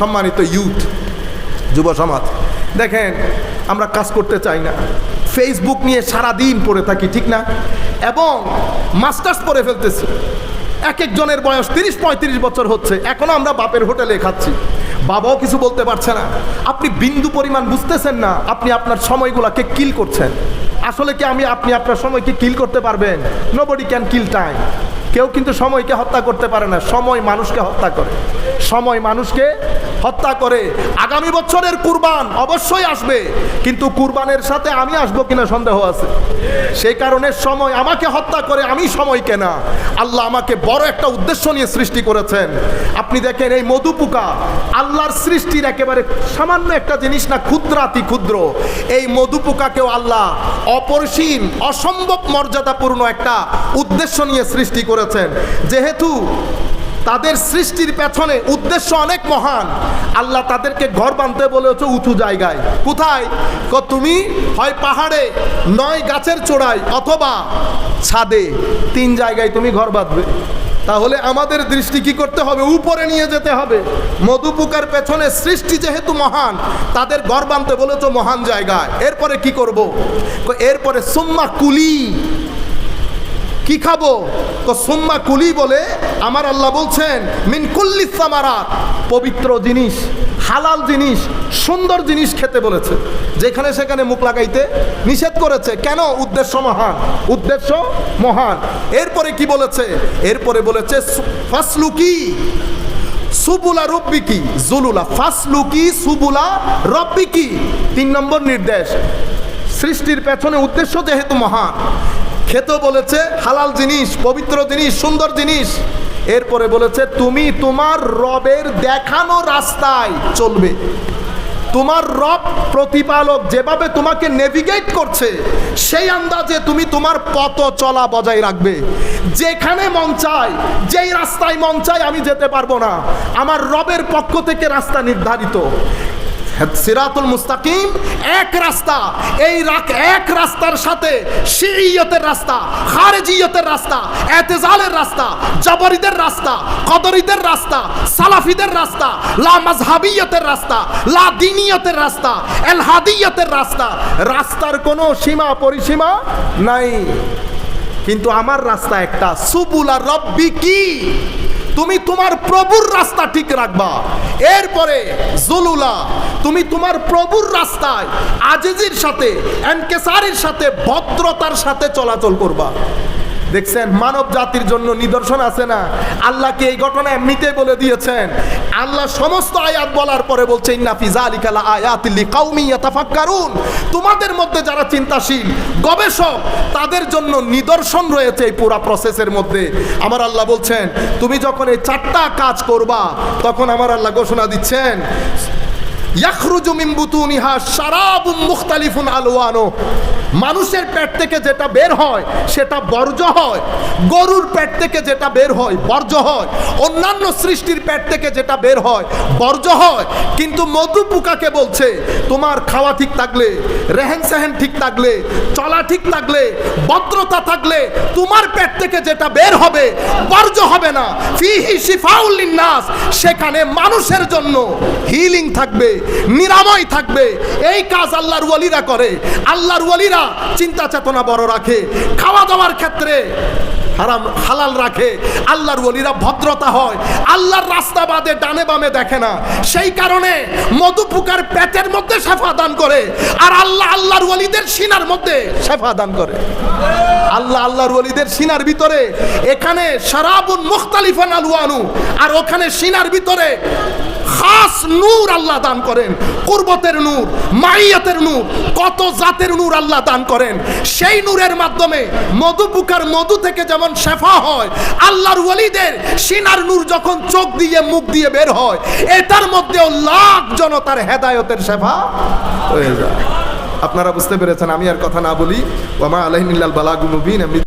সম্মানিত ইউথ যুব সমাজ। দেখেন, আমরা কাজ করতে চাই না। ফেসবুক নিয়ে সারা দিন পড়ে থাকি, ঠিক না? এবং মাস্টার্স পরে ফেলতেছি। এক একজনের বয়স তিরিশ, পঁয়ত্রিশ বছর হচ্ছে। এখনও আমরা বাপের হোটেলে খাচ্ছি। বাবাও কিছু বলতে পারছে না। আপনি বিন্দু পরিমাণ বুঝতেছেন না, আপনি আপনার সময়গুলোকে কিল করছেন। আসলে কি আমি, আপনি আপনার সময়কে কিল করতে পারবেন? No nobody can kill time কেউ কিন্তু সময়কে হত্যা করতে পারে না, সময় মানুষকে হত্যা করে। সময় মানুষকে হত্যা করে। আগামী বছরের কুরবান অবশ্যই আসবে, কিন্তু কুরবানের সাথে আমি আসব কিনা সন্দেহ আছে। সেই কারণে সময় আমাকে হত্যা করে, আমি সময় কেনা। আল্লাহ আমাকে বড় একটা উদ্দেশ্য নিয়ে সৃষ্টি করেছেন। আপনি দেখেন এই মধুপুকা আল্লাহর সৃষ্টির একেবারে সামান্য একটা জিনিস না ক্ষুদ্রাতি ক্ষুদ্র। এই মধুপুকাকেও আল্লাহ অপরিসীম, অসম্ভব মর্যাদাপূর্ণ একটা উদ্দেশ্য নিয়ে সৃষ্টি করেছেন। যেহেতু তাদের সৃষ্টির পেছনে উদ্দেশ্য অনেক মহান, আল্লাহ তাদেরকে ঘর বাঁধতে বলেছে উঁচু জায়গায়। কোথায়? তুমি হয় পাহাড়ে, নয় গাছের চূড়ায়, অথবা ছাদে। তিন জায়গায় তুমি ঘর বাঁধবে। তাহলে আমাদের দৃষ্টি কি করতে হবে? উপরে নিয়ে যেতে হবে। মধুপুকার পেছনে সৃষ্টি যেহেতু মহান, তাদের ঘর বাঁধতে বলেছ মহান জায়গায়। এরপরে কি করব? এরপরে সুম্মা কুলি। কি খাব? তো সুম্মা কুলি বলে আমার আল্লাহ বলছেন, মিন কুল্লি সামারাত। পবিত্র জিনিস, হালাল জিনিস, সুন্দর জিনিস খেতে বলেছে। যেখানে সেখানে মুখ লাগাইতে নিষেধ করেছে। কেন? উদ্দেশ্য মহান। উদ্দেশ্য মহান। এরপরে কি বলেছে? এরপরে বলেছে ফাসলুকি সুবুলা রব্বিকি। জুলুলা, ফাসলুকি সুবুলা রব্বিকি। তিন নম্বর নির্দেশ। সৃষ্টির পেছনে উদ্দেশ্য যেহেতু মহান খেতে বলেছে, হালাল জিনিস, পবিত্র জিনিস, সুন্দর জিনিস। এরপরে বলেছে, তুমি তোমার রবের দেখানো রাস্তায় চলবে। তোমার রব প্রতিপালক যেভাবে তোমাকে নেভিগেট করছে, সেই আন্দাজে তুমি তোমার পথ চলা বজায় রাখবে। যেখানে মন চায়, যেই রাস্তায় মন চায়, আমি যেতে পারব না। আমার রবের পক্ষ থেকে রাস্তা নির্ধারিত। সিরাতুল মুস্তাকিম, এক রাস্তা। এই এক রাস্তার সাথে শিইয়তের রাস্তা, খারেজিয়তের রাস্তা, এতেজালের রাস্তা, জবরিদের রাস্তা, কদরিদের রাস্তা, সালাফিদের রাস্তা, লা মাজহাবিয়তের রাস্তা, লা দিনিয়তের রাস্তা, এলহাদিয়তের রাস্তা। রাস্তার কোনো সীমা, পরিসীমা নাই। কিন্তু আমার রাস্তা একটা। সুবুলা রব্বি কি? তুমি তোমার প্রভুর রাস্তা ঠিক রাখবা। এরপরে জুলুলা, তুমি তোমার প্রভুর রাস্তায় আজিজির সাথে, এনকেসারির সাথে, ভদ্রতার সাথে চলাচল করবা। দেখছেন, মানব জাতির জন্য নিদর্শন আছে না? আল্লাহকে এই ঘটনা এমনিতে বলে দিয়েছেন। আল্লাহ সমস্ত আয়াত বলার পরে বলছে তোমাদের মধ্যে যারা চিন্তাশীল, গবেষক, তাদের জন্য নিদর্শন রয়েছে এই পুরা প্রসেসের মধ্যে। আমার আল্লাহ বলছেন, তুমি যখন এই চারটা কাজ করবা, তখন আমার আল্লাহ ঘোষণা দিচ্ছেন, ইয়াখরুজু মিন বুতুনিহা শারাবুম মুখতালিফুন আলওয়ানো মানুষের পেট থেকে যেটা বের হয়, সেটা বর্জ্য হয়। গরুর পেট থেকে যেটা বের হয়, বর্জ্য হয়। অন্যান্য সৃষ্টির পেট থেকে যেটা বের হয়, বর্জ্য হয়। কিন্তু মধু পোকাকে বলছে, তোমার খাওয়া ঠিক থাকলে, রেহেন সেহেন ঠিক থাকলে, চলা ঠিক থাকলে, ভদ্রতা থাকলে, তোমার পেট থেকে যেটা বের হবে, বর্জ্য হবে না। ফিহি শিফাউল নাস সেখানে মানুষের জন্য হিলিং থাকবে, নিরাময় থাকবে। এই কাজ আল্লাহর ওয়ালিরা করে। আল্লাহর ওয়ালিরা চিন্তা চেতনা বড় রাখে, খাওয়া দাওয়ার ক্ষেত্রে হারাম, হালাল রাখে। আল্লাহর ওলিরা ভদ্রতা হয়, আল্লাহর রাস্তা বাদে ডানে বামে দেখে না। সেই কারণে মধুপুকার পেটের মধ্যে সেফা দান করে, আর আল্লাহ আল্লাহর ওলিদের সিনার মধ্যে সেফা দান করে। আল্লাহ আল্লাহর ওলিদের সিনার ভিতরে, এখানে সারাবুন মুখতালিফান আলুয়ানু আর ওখানে সিনার ভিতরে খাস নূর আল্লাহ দান করেন। কুরবতের নূর, মাইয়াতের নূর, কত জাতের নূর আল্লাহ দান করেন। সেই নূরের মাধ্যমে মধু পুকার মধু থেকে যেমন শেফা হয়, আল্লাহর ওয়ালিদের সিনার নূর যখন চোখ দিয়ে, মুখ দিয়ে বের হয়, এটার মধ্যেও লাখ জনতার হেদায়তের শেফা হয়ে যায়। আপনারা বুঝতে পেরেছেন, আমি আর কথা না বলি। ওমা আলহিনিল্লাল বালাগুল মুবিন, এমনি